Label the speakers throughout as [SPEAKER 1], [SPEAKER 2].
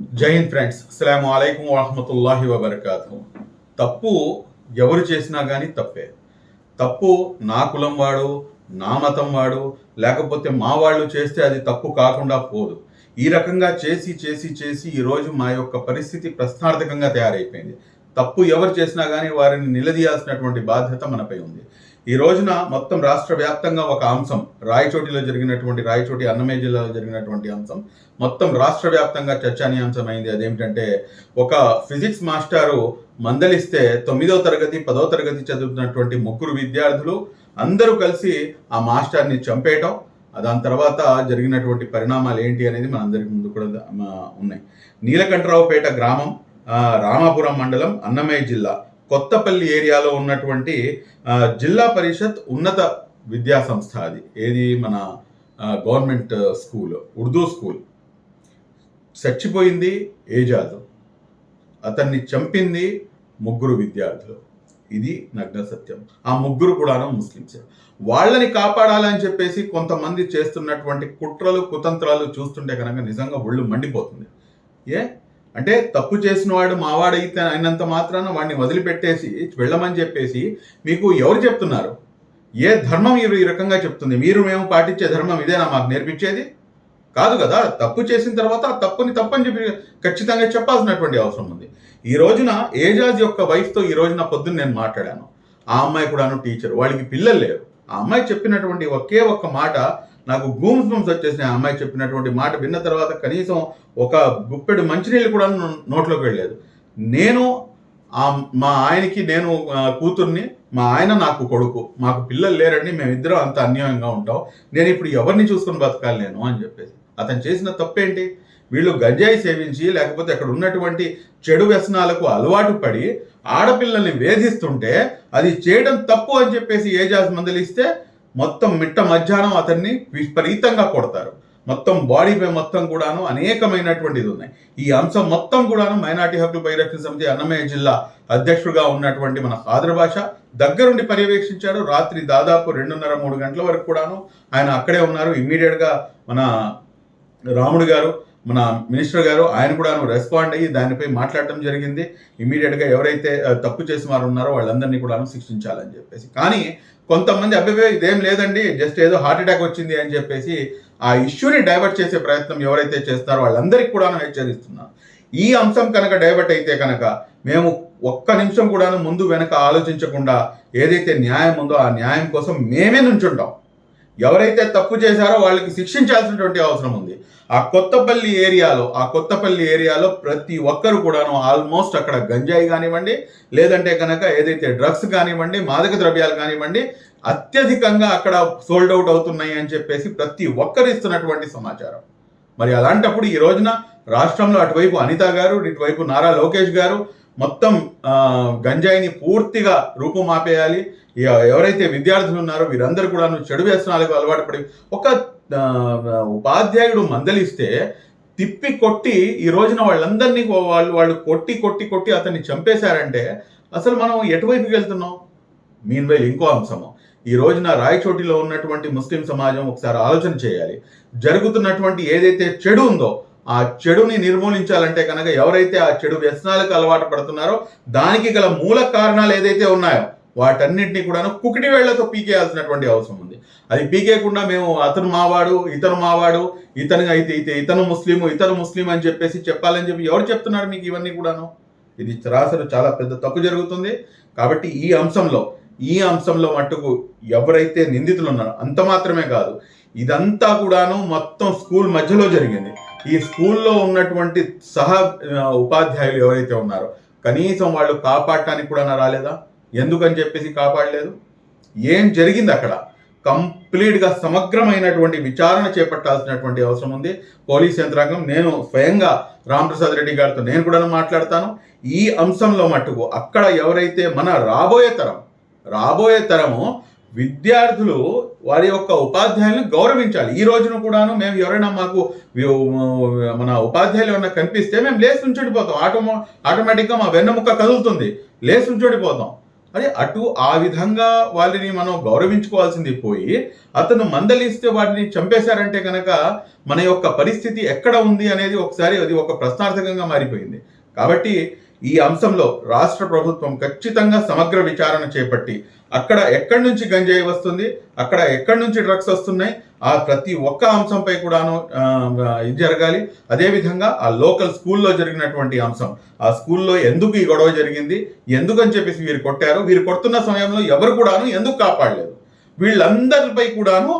[SPEAKER 1] జై హింద్ ఫ్రెండ్స్ అస్సలం అయికం వరహమతుల్లాహి వబర్కాతు. తప్పు ఎవరు చేసినా కానీ తప్పే. తప్పు నా కులం వాడు నా మతం వాడు లేకపోతే మా వాళ్ళు చేస్తే అది తప్పు కాకుండా పోదు. ఈ రకంగా చేసి చేసి చేసి ఈరోజు మా యొక్క పరిస్థితి ప్రశ్నార్థకంగా తయారైపోయింది. తప్పు ఎవరు చేసినా కానీ వారిని నిలదీయాల్సినటువంటి బాధ్యత మనపై ఉంది. ఈ రోజున మొత్తం రాష్ట్ర వ్యాప్తంగా ఒక అంశం రాయచోటిలో జరిగినటువంటి రాయచోటి అన్నమయ్య జిల్లాలో జరిగినటువంటి అంశం మొత్తం రాష్ట్ర వ్యాప్తంగా చర్చానీయాంశం అయింది అదేమిటంటే ఒక ఫిజిక్స్ మాస్టారు మందలిస్తే తొమ్మిదో తరగతి పదో తరగతి చదువుతున్నటువంటి ముగ్గురు విద్యార్థులు అందరూ కలిసి ఆ మాస్టర్ని చంపేయటం దాని తర్వాత జరిగినటువంటి పరిణామాలు ఏంటి అనేది మనందరికి ముందు కూడా ఉన్నాయి. నీలకంఠరావుపేట గ్రామం రామాపురం మండలం అన్నమయ్య జిల్లా. కొత్తపల్లి ఏరియాలో ఉన్నటువంటి జిల్లా పరిషత్ ఉన్నత విద్యా సంస్థ అది. ఏది? మన గవర్నమెంట్ స్కూల్ ఉర్దూ స్కూల్. చచ్చిపోయింది ఏజాద్ అతన్ని చంపింది ముగ్గురు విద్యార్థులు. ఇది నగ్న సత్యం. ఆ ముగ్గురు కూడాను ముస్లింసే వాళ్ళని కాపాడాలని చెప్పేసి కొంతమంది చేస్తున్నటువంటి కుట్రలు కుతంత్రాలు చూస్తుంటే కనుక నిజంగా ఒళ్ళు మండిపోతుంది. ఏ? అంటే తప్పు చేసిన వాడు మావాడైతే అయినంత మాత్రాన వాడిని వదిలిపెట్టేసి వెళ్ళమని చెప్పేసి మీకు ఎవరు చెప్తున్నారు? ఏ ధర్మం మీరు ఈ రకంగా చెప్తుంది? మీరు మేము పాటించే ధర్మం ఇదేనా మాకు నేర్పించేది? కాదు కదా తప్పు చేసిన తర్వాత ఆ తప్పుని తప్పని చెప్పి ఖచ్చితంగా చెప్పాల్సినటువంటి అవసరం ఉంది. ఈ రోజున ఏజాజ్ యొక్క వైఫ్తో ఈ రోజున పొద్దున్న నేను మాట్లాడాను. ఆ అమ్మాయి కూడాను టీచర్. వాళ్ళకి పిల్లలు లేరు. ఆ అమ్మాయి చెప్పినటువంటి ఒకే ఒక్క మాట నాకు గూమ్స్ బంప్స్ వచ్చేసిన ఆ అమ్మాయి చెప్పినటువంటి మాట విన్న తర్వాత కనీసం ఒక గుప్పెడు మంచినీళ్ళు కూడా నోట్లోకి వెళ్ళలేదు. నేను మా ఆయనకి నేను కూతుర్ని మా ఆయన నాకు కొడుకు మాకు పిల్లలు లేరని మేమిద్దరం అంత అన్యాయంగా ఉంటాం. నేను ఇప్పుడు ఎవరిని చూసుకొని బతకాలి నేను అని చెప్పేసి. అతను చేసిన తప్పేంటి? వీళ్ళు గంజాయి సేవించి లేకపోతే అక్కడ ఉన్నటువంటి చెడు వ్యసనాలకు అలవాటు పడి ఆడపిల్లల్ని వేధిస్తుంటే అది చేయడం తప్పు అని చెప్పేసి ఏజాజ్ మందలిస్తే మొత్తం మిట్ట మధ్యాహ్నం అతన్ని విపరీతంగా కొడతారు. మొత్తం బాడీపై మొత్తం కూడాను అనేకమైనటువంటిది ఉన్నాయి. ఈ అంశం మొత్తం కూడాను మైనార్టీ హక్కుల పరిరక్షణ సమితి అన్నమయ్య జిల్లా అధ్యక్షుడిగా ఉన్నటువంటి మన ఆంధ్ర భాష దగ్గరుండి పర్యవేక్షించాడు. రాత్రి దాదాపు రెండున్నర మూడు గంటల వరకు కూడాను ఆయన అక్కడే ఉన్నారు. ఇమ్మీడియట్గా మన రాముడు గారు మన మినిస్టర్ గారు ఆయన కూడా రెస్పాండ్ అయ్యి దానిపై మాట్లాడటం జరిగింది. ఇమీడియట్గా ఎవరైతే తప్పు చేసిన వారు ఉన్నారో వాళ్ళందరినీ కూడా శిక్షించాలని చెప్పేసి. కానీ కొంతమంది అబ్బాయి ఇదేం లేదండి జస్ట్ ఏదో హార్ట్ అటాక్ వచ్చింది అని చెప్పేసి ఆ ఇష్యూని డైవర్ట్ చేసే ప్రయత్నం ఎవరైతే చేస్తారో వాళ్ళందరికీ కూడా హెచ్చరిస్తున్నాను ఈ అంశం కనుక డైవర్ట్ అయితే కనుక మేము ఒక్క నిమిషం కూడాను ముందు వెనక ఆలోచించకుండా ఏదైతే న్యాయం ఉందో ఆ న్యాయం కోసం మేమే నుంచుంటాం. ఎవరైతే తప్పు చేశారో వాళ్ళకి శిక్షించాల్సినటువంటి అవసరం ఉంది. ఆ కొత్తపల్లి ఏరియాలో ఆ కొత్తపల్లి ఏరియాలో ప్రతి ఒక్కరు కూడాను ఆల్మోస్ట్ అక్కడ గంజాయి కానివ్వండి లేదంటే కనుక ఏదైతే డ్రగ్స్ కానివ్వండి మాదక ద్రవ్యాలు కానివ్వండి అత్యధికంగా అక్కడ సోల్డ్ అవుట్ అవుతున్నాయి అని చెప్పేసి ప్రతి ఒక్కరు ఇస్తున్నటువంటి సమాచారం. మరి అలాంటప్పుడు ఈ రోజున రాష్ట్రంలో అటువైపు అనిత గారు ఇటువైపు నారా లోకేష్ గారు మొత్తం గంజాయిని పూర్తిగా రూపుమాపేయాలి. ఎవరైతే విద్యార్థులు ఉన్నారో వీరందరూ కూడా చెడు వ్యసనాలకు అలవాటు పడి ఒక ఉపాధ్యాయుడు మందలిస్తే తిప్పి కొట్టి ఈ రోజున వాళ్ళందరినీ వాళ్ళు వాళ్ళు కొట్టి కొట్టి కొట్టి అతన్ని చంపేశారంటే అసలు మనం ఎటువైపుకి వెళ్తున్నాం? మీన్ వైల్ ఇంకో అంశము. ఈ రోజున రాయచోటిలో ఉన్నటువంటి ముస్లిం సమాజం ఒకసారి ఆలోచన చేయాలి. జరుగుతున్నటువంటి ఏదైతే చెడు ఉందో ఆ చెడుని నిర్మూలించాలంటే కనుక ఎవరైతే ఆ చెడు వ్యసనాలకు అలవాటు పడుతున్నారో దానికి గల మూల కారణాలు ఏదైతే ఉన్నాయో వాటన్నింటినీ కూడాను కుకిటి వేళ్ళతో పీకేయాల్సినటువంటి అవసరం ఉంది. అది పీకేయకుండా మేము అతను మావాడు ఇతను మావాడు ఇతను అయితే అయితే ఇతను ముస్లిము ఇతను ముస్లిం అని చెప్పేసి చెప్పాలని చెప్పి ఎవరు చెప్తున్నారు మీకు ఇవన్నీ కూడాను? ఇది సరాసరి చాలా పెద్ద తప్పు జరుగుతుంది. కాబట్టి ఈ అంశంలో ఈ అంశంలో మట్టుకు ఎవరైతే నిందితులు ఉన్నారో అంత మాత్రమే కాదు ఇదంతా కూడాను మొత్తం స్కూల్ మధ్యలో జరిగింది. ఈ స్కూల్లో ఉన్నటువంటి సహ ఉపాధ్యాయులు ఎవరైతే ఉన్నారో కనీసం వాళ్ళు కాపాడటానికి కూడా రాలేదా? ఎందుకని చెప్పేసి కాపాడలేదు? ఏం జరిగింది అక్కడ? కంప్లీట్గా సమగ్రమైనటువంటి విచారణ చేపట్టాల్సినటువంటి అవసరం ఉంది. పోలీస్ యంత్రాంగం నేను స్వయంగా రామప్రసాద్ రెడ్డి గారితో నేను కూడా మాట్లాడతాను. ఈ అంశంలో మట్టుకు అక్కడ ఎవరైతే మన రాబోయే తరం రాబోయే తరము విద్యార్థులు వారి యొక్క ఉపాధ్యాయులను గౌరవించాలి. ఈ రోజున కూడాను మేము ఎవరైనా మాకు మన ఉపాధ్యాయులు ఏమైనా కనిపిస్తే మేము లేచి నుంచుడిపోతాం. ఆటోమో ఆటోమేటిక్గా మా వెన్నెముక్క కదులుతుంది. లేచి నుంచుడిపోతాం అదే అటు ఆ విధంగా వాళ్ళని మనం గౌరవించుకోవాల్సింది పోయి అతను మందలిస్తే వాటిని చంపేశారంటే కనుక మన యొక్క పరిస్థితి ఎక్కడ ఉంది అనేది ఒకసారి అది ఒక ప్రశ్నార్థకంగా మారిపోయింది. కాబట్టి ఈ అంశంలో రాష్ట్ర ప్రభుత్వం ఖచ్చితంగా సమగ్ర విచారణ చేపట్టి అక్కడ ఎక్కడి నుంచి గంజాయి వస్తుంది అక్కడ ఎక్కడి నుంచి డ్రగ్స్ వస్తున్నాయి ఆ ప్రతి ఒక్క అంశంపై కూడాను ఇది జరగాలి. అదేవిధంగా ఆ లోకల్ స్కూల్లో జరిగినటువంటి అంశం ఆ స్కూల్లో ఎందుకు ఈ గొడవ జరిగింది ఎందుకని చెప్పేసి వీరు కొట్టారు వీరు కొడుతున్న సమయంలో ఎవరు కూడాను ఎందుకు కాపాడలేదు? వీళ్ళందరిపై కూడాను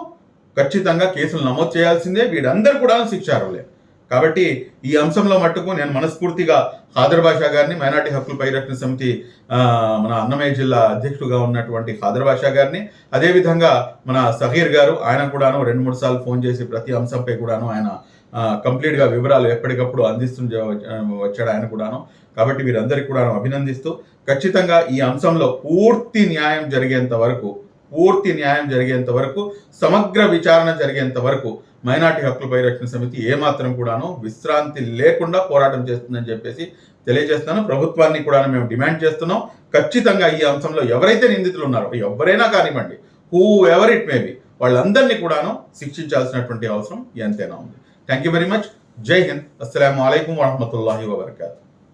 [SPEAKER 1] ఖచ్చితంగా కేసులు నమోదు చేయాల్సిందే వీళ్ళందరూ కూడా శిక్షార్హులే కాబట్టి ఈ అంశంలో మట్టుకు నేను మనస్ఫూర్తిగా ఖాదర్ బాషా గారిని మైనార్టీ హక్కుల పరిరక్షణ సమితి మన అన్నమయ్య జిల్లా అధ్యక్షుడుగా ఉన్నటువంటి ఖాదర్ బాషా గారిని అదేవిధంగా మన సహీర్ గారు ఆయన కూడాను రెండు మూడు సార్లు ఫోన్ చేసి ప్రతి అంశంపై కూడాను ఆయన కంప్లీట్గా వివరాలు ఎప్పటికప్పుడు అందిస్తూ వచ్చాడు ఆయన కూడాను. కాబట్టి వీరందరికీ కూడా అభినందిస్తూ ఖచ్చితంగా ఈ అంశంలో పూర్తి న్యాయం జరిగేంత వరకు పూర్తి న్యాయం జరిగేంత వరకు సమగ్ర విచారణ జరిగేంత వరకు మైనార్టీ హక్కుల పరిరక్షణ సమితి ఏమాత్రం కూడాను విశ్రాంతి లేకుండా పోరాటం చేస్తుందని చెప్పేసి తెలియజేస్తాను ప్రభుత్వాన్ని కూడా మేము డిమాండ్ చేస్తున్నాం. ఖచ్చితంగా ఈ అంశంలో ఎవరైతే నిందితులు ఉన్నారో ఎవరైనా కానివ్వండి హూ ఎవర్ ఇట్ మేబీ వాళ్ళందరినీ కూడాను శిక్షించాల్సినటువంటి అవసరం ఎంతైనా ఉంది. థ్యాంక్ యూ వెరీ మచ్ జై హింద్. అస్సలం అయికం వరహమతుల్లాహి వబర్కాతు.